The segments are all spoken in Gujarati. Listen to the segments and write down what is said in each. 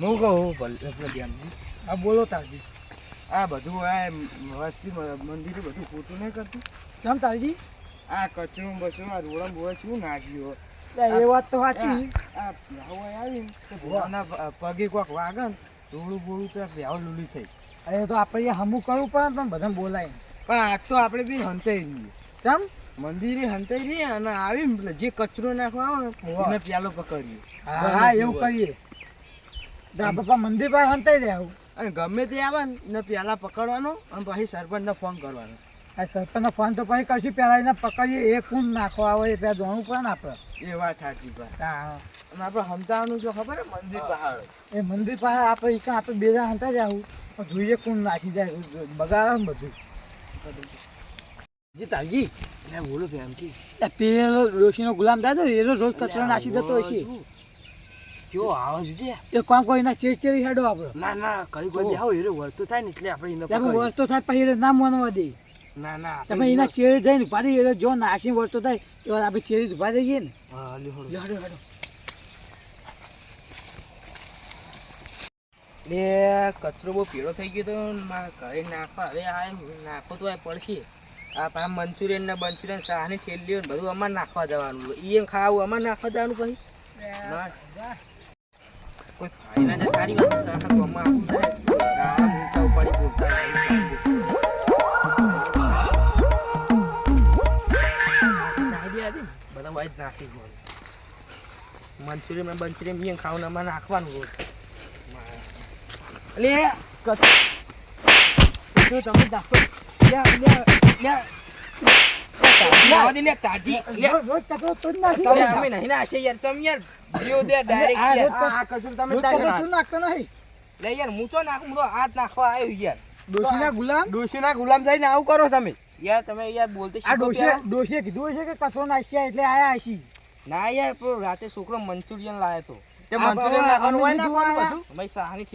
હું કહું ભલે આ બોલો તારજી આ બધું આ વસ્તી મંદિર બધું ખોટું નહીં કરતું. કેમ તારજી આ કચરું બચરું આ રોડમ બોળા શું નાખ્યું એ વાત તો સાચી. આ ભ્યાવો આવીને તો પગે કોક વાગે ને રોડું બોળું તો ભ્યાવ લૂલી થઈ એ તો આપણે હમું કરવું પડે પણ બધા બોલાય. પણ આ તો આપણે બી હંતાઈ રહીએ. કેમ મંદિરે હંતાઈ રહીએ અને આવીને જે કચરો નાખવા આવે ને એને પ્યાલો પકડીએ. હા એવું કરીએ. તો આ પપ્પા મંદિર પાસે હંતાઈ દે આવું. અને ગમે તે આવે ને પહેલા પકડવાનો અને પછી સરપંચને ફોન કરવાનો. આ સરપંચનો ફોન તો પછી કરશું પેલા એને પકડીએ એ કુંડ નાખવા આવે એ પેલા જોણું પડે ને આપણે. એ વાત સાચી ભાઈ હા અને આપણે હંતાવાનું જો ખબર મંદિર પહાડ એ મંદિર પાસે આપણે એક આપણે બે જણા હંતા જાવું પણ જોઈએ કુંડ નાખી જાય બગાડે ને બધું. જી તારજી એટલે બોલો એ પેલો ડોશીનો ગુલામ દાદો એનો રોજ કચરો નાખી દેતો હશે જો આવે છે એ કોમ કોઈ ના ચેરી હેડો આપણે ના ના કઈ કોઈ આવો એરો વર્તો થાય ને એટલે આપણે એને પકડીએ. થાય પછી એને ના માનવા દે. ના ના તમે એના ચેરી જઈને ઊભા રહી એટલે જો નાખી વર્તો થાય તો આપણે ચેરી ઊભા રહીએ ને. હા. હેડો હેડો લે કચરો બહુ પીળો થઈ ગયો તો મારા ઘરે નાખવા હવે આ નાખો તો આ પડશે. આ મંચુરિયન ને બંચુરિયન શાહની થેલીઓ ને બધું અમારે નાખવા જવાનું. એમ ખાવું અમારે નાખવા જવાનું પછી. કોઈ નાખી ગયો મંચુરિયન બંચુરિયન નાખવાનું રોજ લે કચ તમે તાજી લે તું જ નાખી યાર ચમ જીઓ દે ડાયરેક્ટ આ કચરો તમે રોજ કચરો તું નાખતો નહીં. લે યાર મૂચો નાખ તો હાથ નાખવા આવ્યો યાર. ડોશીના ગુલામ? ડોશીના ગુલામ થઈને આવું કરો તમે. યાર તમે યાર બોલતે આ ડોશી ડોશીએ કીધું હશે કે કચરો નાખ્યા એટલે આયા હશી. ના યાર પેલો રાતે છોકરો મંચુરિયન લાયો તો. તે મંચુરિયન નાખવાનું હોય નાખવાનું બધું? અમારી સાહાની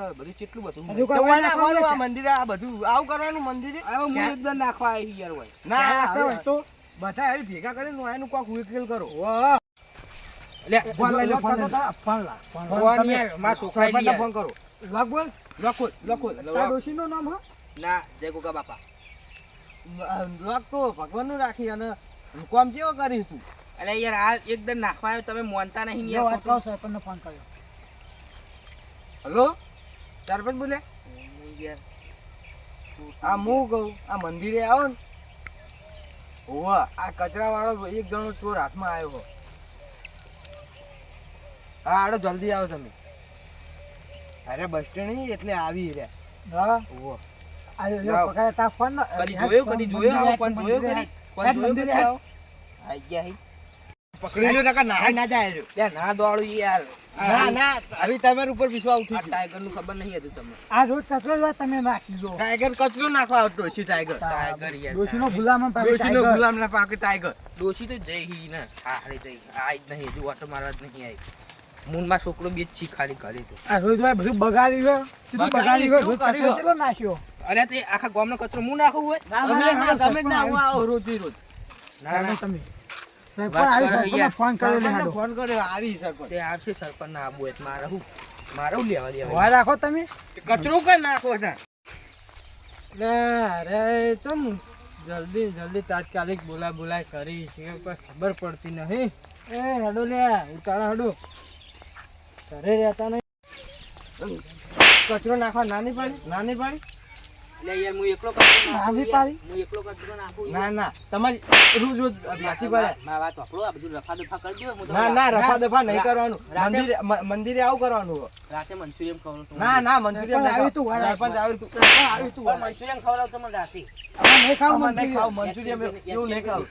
ને બધું કેટલું બધું નાખવાનું નાખવાનું આ બધું. આવું કરવાનું મંદિરે? હવે હું એકદમ નાખવા આવી યાર હોય ના હોય તો. બધા આવી ભેગા કરીને એનું કોક વિકેલ કરો. વાહ. લે ફોન લઈ લે ફોન લઈ ફોન લા ફોન યારમાં છોકરાએ સરપંચને ફોન કરો. લાગ બોલ લખો. તા ડોશી ડોશીનું નામ હા? ના જય ગોગા બાપા. લખ તો ભગવાનનું રાખી અને કોમ કેવો કરી તું? અરે યાર આ એકદમ નાખવા આવ્યો તમે મોનતા નહીં યાર વાત કહો સરપંચને ફોન કર્યો. હલો? સરપંચ બોલે? આ હું કહું આ મંદિરે આવો ને. હોવા આ કચરા વાળો એક જણો ચોર હાથમાં આવ્યો. હો. આડો જલ્દી આવો તમે. અરે બસ સ્ટેન્ડ નહીં એટલે આવી રહ્યા. હા? હોવા આ જો લાવ. પકડે તાર ફોન કદી હેડ કદી મંદિરે જોયું હેડ, કોણ કદી? હેડ. કોણ હેડ, જોયું મંદિરે કદી? આવો? આઈ ગયા હી. પકડી લ્યો નકર નાહી. ના જાય રહ્યો. ત્યાં ના દોડું યાર. ના ના. હવે તમારા ઉપર વિશ્વાસ ઉઠી ટાઈગરનું ખબર નહીં હતું તમને. આ રોજ કચરો જ તમે નાખી દો. ટાઈગર કચરો નાખવા આવતો છે ટાઈગર. ટાઈગર યાર ડોશીનો ગુલામ ના પાકે ટાઈગર. ડોશી તો જઈ હી ને. હારે જઈ આઈ જ નહીં હજુ ઓટો મારવા જ નહીં આવી મૂનમાં છોકરો બે છી ખાલી કરી તો આ રોજ હોય બધું બગાડી ગયો તું બગાડી ગયો કર્યું? કચરો નાખ્યો અરે તે આખા ગામનો કચરો હું નાખું હોય? ના, ના, તમે ના આવી આવો રોજ રોજ. ના ના તમે. સરપંચ આવી સરપંચ ફોન કર્યો લે હાડો. ફોન કર્યો આવી સરપંચ. તે આવશે સરપંચ ના આબુ એટલે મારે હું મારે હું લેવા દેવા? ઊભા રાખો તમે. કચરો કઈ નાખો ના અરે ચમ. જલ્દી જલ્દી તાત્કાલિક બોલા બોલાય કરી છે પણ ખબર પડતી નહીં. એ હડો લે ઉતાળા હેડો. ઘરે રહેતા નહીં. કચરો નાખવા નાની પાડી નાની પાડી. યાર હું એકલો નાની પાડી? હું એકલો કચરો નાખું ના ના. તમારી રોજ રોજ નાખી પડે. મારા- મારા વાત વાપરો આ બધું રફા દફા કરી દો ના ના રફા દફા નહીં કરવાનું. મંદિરે મંદિરે આવું કરવાનું. રાતે મંચુરિયન ખવડાવું ના ના મંચુરિયન સરપંચ આવી તું આવી તું આવી મંચુરિયન તમને રાતે. નહીં ખાવું નહીં ખાવું મંચુરિયન. મંચુરિયન એવું નહીં ખાવું.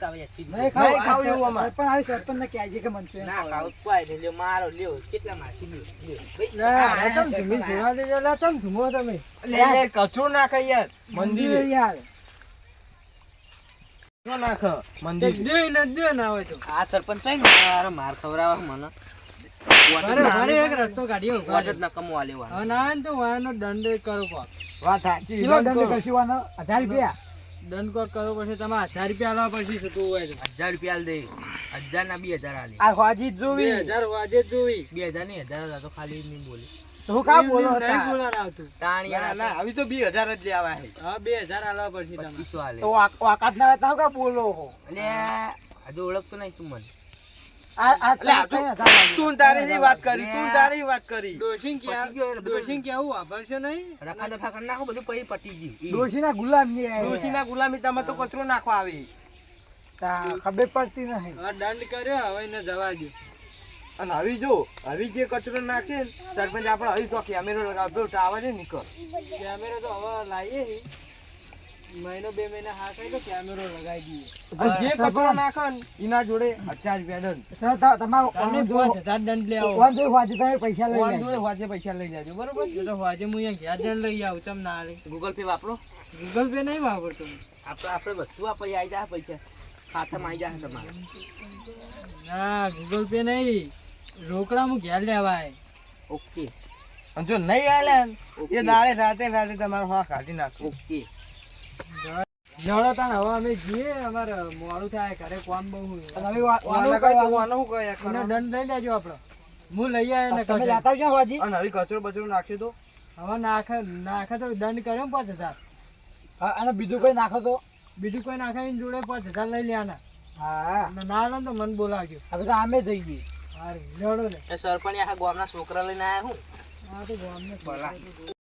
નહીં ખાવું. નહીં ખાવું એવું અમારે. સરપંચ આવી સરપંચને કહેજે કે મંચુરિયન ના ખાવું. કોઈ નહીં લ્યો મારો લ્યો કેટલા મારથી લ્યો લ્યો. ભાઈ, લે, અરે ચમ ધીમી જોવા દેજો, લે, ચમ ધૂમો તમે. લે યાર કચરો યાર મંદિરે. મંદિરે યાર. કચરો મંદિર. દે ને દે ના હોય તો. આ સરપંચ છે ને માર ખવડાવવા મને. એક રસ્તો કાઢ્યો વોટ ના તો વાનો દંડ કરો વાત સાચી દંડ કરો. હજાર રૂપિયા. દંડ કોક કરવો પડશે તમારે હજાર રૂપિયા આલવા પડશે થતું હોય તો. હજાર રૂપિયા આલ દે. હજાર ના બે હજાર આલે. આ વાજી જોવી. હજાર વાજે જોવી. બે હજાર નહીં હજાર હતા તો ખાલી નહીં બોલે. તું કા બોલો નહીં બોલા. બોલાવતું તાણિયા ના ના હવે તો બે હજાર જ લેવા હે હા બે હજાર આલવા પડશે તમારે. તો આકાશ ના તા કા બોલો અને હજુ ઓળખતો નહીં તું મને. તું- તું તારી વાત કરી તું તારી વાત કરી. ડોશીન પતી ગયો ક્યાં એટલે બધું. ડોશીન કેવું વાપરશો નહીં? રફા દફા કરી નાખો બધું પછી પટી ગયું. ડોશીના ગુલામની ડોશીના ગુલામી તમે તો કચરો નાખવા આવી. ખબર પડતી નહીં. દંડ કર્યો હવે એને જવા દો અને હવે જો હવે જે કચરો નાખશે ને સરપંચ આપણે હવે તો કેમેરો લગાવ્યો ટાવર ને નીકળ. કેમેરો તો હવે લાવીએ. મહિનો બે મહિના હા કહી દો કેમેરો લગાવી દઈએ. અને જે કચરો નાખે એના જોડે હજાર રૂપિયા દંડ તમે આવો. હજાર વાજે તમે પૈસા ફોન જોડે વાજે પૈસા લઈ જાજો બરોબર? જો તો વાજે હું અહીંયા ઘેર દંડ લઈ આવું તમ ના લે ગૂગલ પે વાપરો. ગૂગલ પે નહીં વાપરતો આપણે આપણે બધું વાપરી આવી જાય પૈસા. ખાતામાં આવી જાય તમારે. ના ગૂગલ પે નહીં. રોકડા હું ઘેર લેવાય. ઓકે. અને જો નહીં આલે ને એ દાડે રાતે રાતે તમારો હા કાઢી નાખો ઓકે. જડો તાણ હવે અમે જઈએ અમારે મોડું થાય ઘરે કોમ બહુ હોય. વાના કઈ વાનો હું કહે એનો દંડ લઈ લેજો આપણો હું લઈ આવ્યો ને તમે જાતા છો. વાજી? અને હવે કચરો બચરો નાખશે તો? હવે નાખે નાખે તો દંડ કર્યો ને પાંચ હજાર. હા, અને બીજું કોઈ નાખો તો? બીજું કોઈ નાખે એની જોડે પાંચ હજાર લઈ લેવાના હા. ના લે ને તો મને બોલાવજો. હવે તો અમે જઈએ હારું જડો ને. સરપંચ આખા ગામના છોકરા લઈને આવ્યા હું? હા તો ગામને